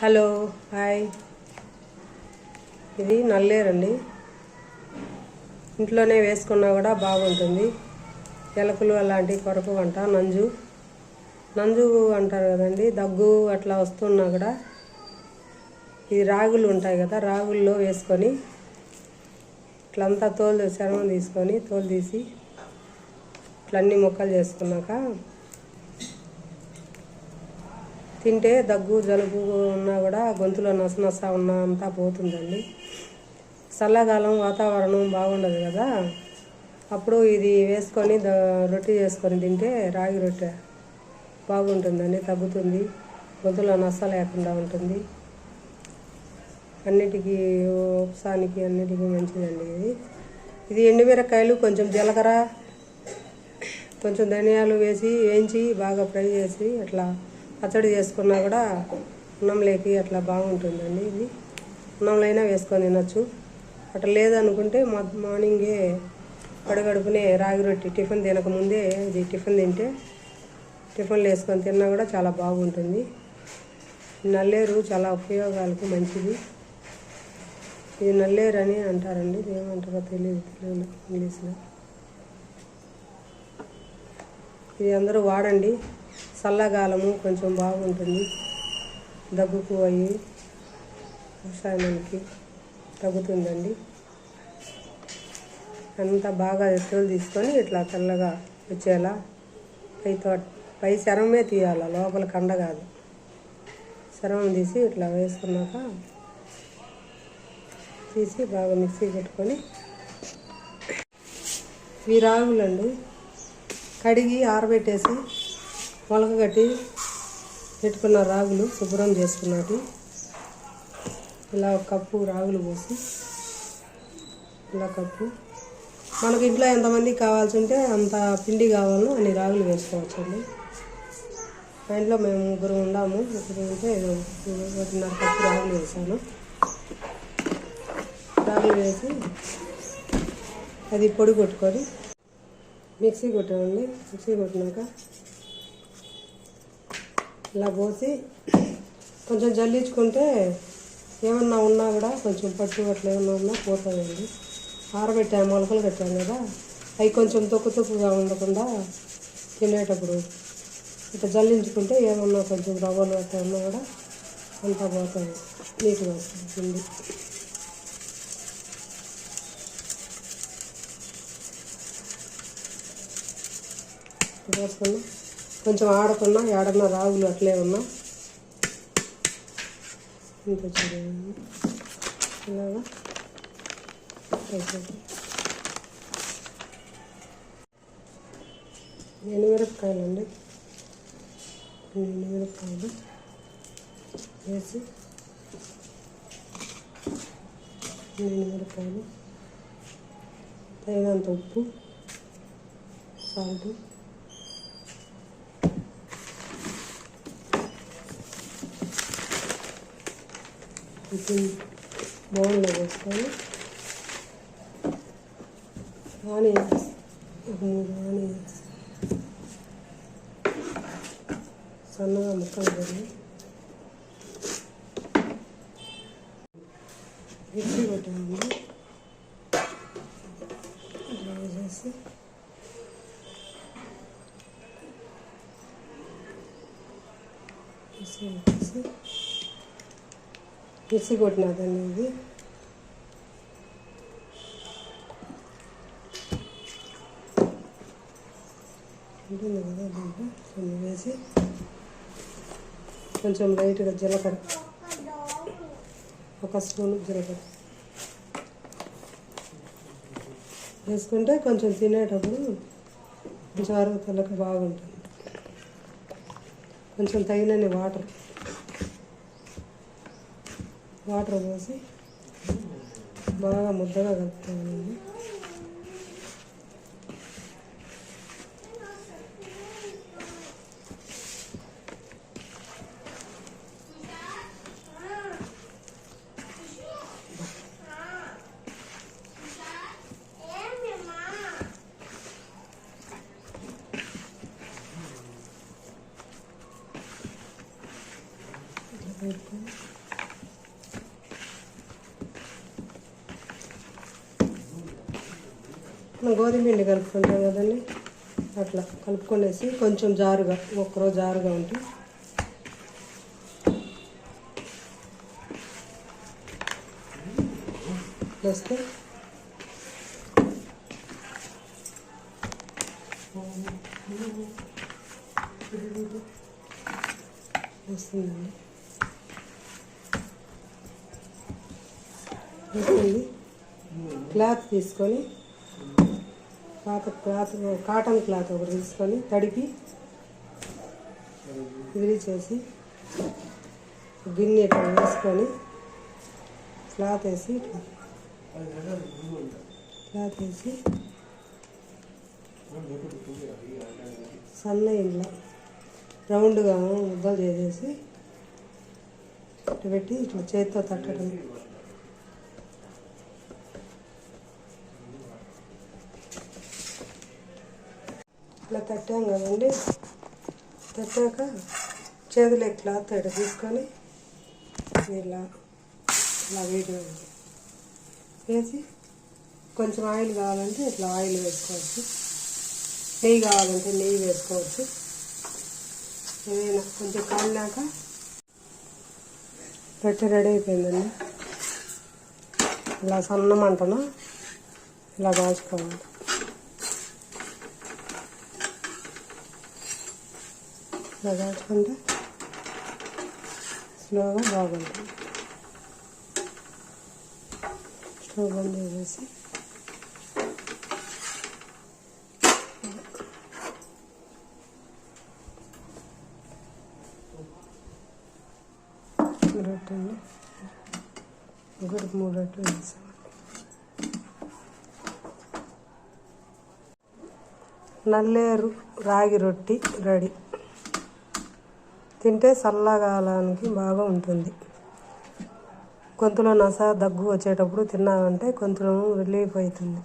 Hello hi. ఇది నల్లేరండి. ఇంట్లోనే వేసుకున్నా కూడా బాగుంటుంది. ఎలకలు అలాంటి కొరకు అంట నంజు. నంజు అంటారు కదండి దగ్గు అట్లా వస్తున్నా కూడా ఈ రాగులు ఉంటాయి కదా రాగుల్లో వేసుకొని ఇట్లంతా తోలు చర్మం తీసుకొని తోలు తీసి ఇట్లా అన్ని ముక్కలు చేసుకున్నాక తింటే దగ్గు జలుబు ఉన్నా కూడా గొంతులో నస నస ఉన్నా అంతా పోతుందండి. చల్లకాలం వాతావరణం బాగుండదు కదా. అప్పుడు ఇది వేసుకొని ద రొట్టె చేసుకొని తింటే రాగి రొట్టె బాగుంటుందండి తగ్గుతుంది. గొంతులో నస లేకుండా ఉంటుంది. అన్నిటికీ ఉపసానికి అన్నిటికీ మంచిదండి ఇది. ఇది ఎండుమిరకాయలు కొంచెం జీలకర్ర కొంచెం ధనియాలు వేసి వేయించి బాగా ఫ్రై చేసి అట్లా పచ్చడి చేసుకున్నా కూడా అన్నంలోకి అట్లా బాగుంటుందండి ఇది. అన్నంలో అయినా వేసుకొని తినచ్చు. అట్లా లేదనుకుంటే మా- మార్నింగే కడుగడుపునే రాగి రొట్టి టిఫిన్ తినకముందే ఇది టిఫిన్ తింటే టిఫిన్లు వేసుకొని తిన్నా కూడా చాలా బాగుంటుంది. నల్లేరు చాలా ఉపయోగాలకు మంచిది. ఇది నల్లేరు అని అంటారండి. ఏమంటారో తెలియదు తెలుగులో ఇంగ్లీష్లో. ఇది అందరూ వాడండి. చల్లగాలము కొంచెం బాగుంటుంది. దగ్గుకు అయ్యి వ్యవసాయానికి తగ్గుతుందండి. అంతా బాగా ఎత్తులు తీసుకొని ఇట్లా తెల్లగా వచ్చేలా పై తోట పై శరమే తీయాల లోపల కండ కాదు. శరమం తీసి ఇట్లా వేసుకున్నాక తీసి బాగా మిక్సీ పెట్టుకొని ఈ రాగులండి కడిగి ఆరబెట్టేసి మొలక కట్టి పెట్టుకున్న రాగులు శుభ్రం చేసుకున్నది ఇలా ఒక కప్పు రాగులు పోసి ఇలా కప్పు. మనకి ఇంట్లో ఎంతమంది కావాల్సి ఉంటే అంత పిండి కావాలో అన్ని రాగులు వేసుకోవచ్చండి. మా ఇంట్లో మేము ముగ్గురు ఉన్నాము. ముగ్గురు ఉంటే ఒకటిన్నర కప్పు రాగులు వేసాను. రాగులు వేసి అది పొడి కొట్టుకొని మిక్సీ కొట్టామండి. మిక్సీ కొట్టినాక ఇలా పోసి కొంచెం జల్లించుకుంటే ఏమన్నా ఉన్నా కూడా కొంచెం పట్టు అట్లా ఏమన్నా ఉన్నా పోతుందండి ఆరబెట్టాము మొలకలు కట్టాము కదా. అవి కొంచెం తొక్కు తొక్కుగా ఉండకుండా తినేటప్పుడు ఇట్లా జల్లించుకుంటే ఏమన్నా కొంచెం రవ్వలు అట్లా ఉన్నా కూడా అంతా పోతుంది నీట్గా వస్తుంది. పిండి కొంచెం ఆడకున్నా ఏడన్నా రాగులు అట్లే ఉన్నా. ఇంత చూడండి ఇలాగా. అయిపోయింది. ఎండుమిరపకాయలు అండి ఎండుమిరపకాయలు వేసి ఎండుమిరపకాయలు తగినంత ఉప్పు సాల్ట్ కొంచెం బౌల్లో వేసుకొని ఆనియన్స్ ఒక మూడు ఆనియన్స్ సన్నగా ముక్కలు కడిగి మిక్సీ పెట్టాము డ్రై చేసి మిక్సీ పెట్టేసి మిక్సీ కొట్టినదండి ఇది ఉంటుంది కదా దీంట్లో. కొన్ని వేసి కొంచెం లైట్గా జీలకర్ర. ఒక స్పూన్ జీలకర్ర. వేసుకుంటే కొంచెం తినేటప్పుడు కొంచెం ఆరోగ్యాలకు బాగుంటుంది. కొంచెం తగినన్ని water water pasi, baga mudaga gato. Gracias. మనం గోధుమ పిండి కలుపుకుంటాం కదండి. అట్లా కలుపుకునేసి కొంచెం జారుగా ఒక్కరో జారుగా ఉంటే. వేస్తే. వస్తుందండి. వస్తుంది. క్లాత్ తీసుకొని పాత క్లాత్ కాటన్ క్లాత్ ఒకటి తీసుకొని తడిపి విరిచేసి గిన్నె ఇట్లా వేసుకొని క్లాత్ వేసి ఇట్లా క్లాత్ వేసి సన్న ఇంట్లో రౌండ్గా ముద్దలు చేసేసి ఇట్లా పెట్టి ఇట్లా చేతితో తట్టడం ఇట్లా తట్టాం కదండి. తట్టాక చేతులు క్లాత్ ఇట్లా తీసుకొని ఇలా ఇలా వేడి వేసి కొంచెం ఆయిల్ కావాలంటే ఇట్లా ఆయిల్ వేసుకోవచ్చు. నెయ్యి కావాలంటే నెయ్యి వేసుకోవచ్చు. ఏదైనా కొంచెం కాలినాక రొట్టె రెడీ అయిపోయిందండి. ఇలా సన్న మంటను ఇలా దాచుకోవాలి ఇలా స్లోగా బాగుంటుంది. స్టవ్ బంద్ చేసేసి రొట్టెని ఒకటి మూడు రొట్టెలు వేసామండి నల్లేరు రాగి రొట్టి రెడీ. తింటే చల్లగాలానికి బాగా ఉంటుంది. గొంతులో నస దగ్గు వచ్చేటప్పుడు తిన్నామంటే గొంతులో రిలీఫ్ అవుతుంది.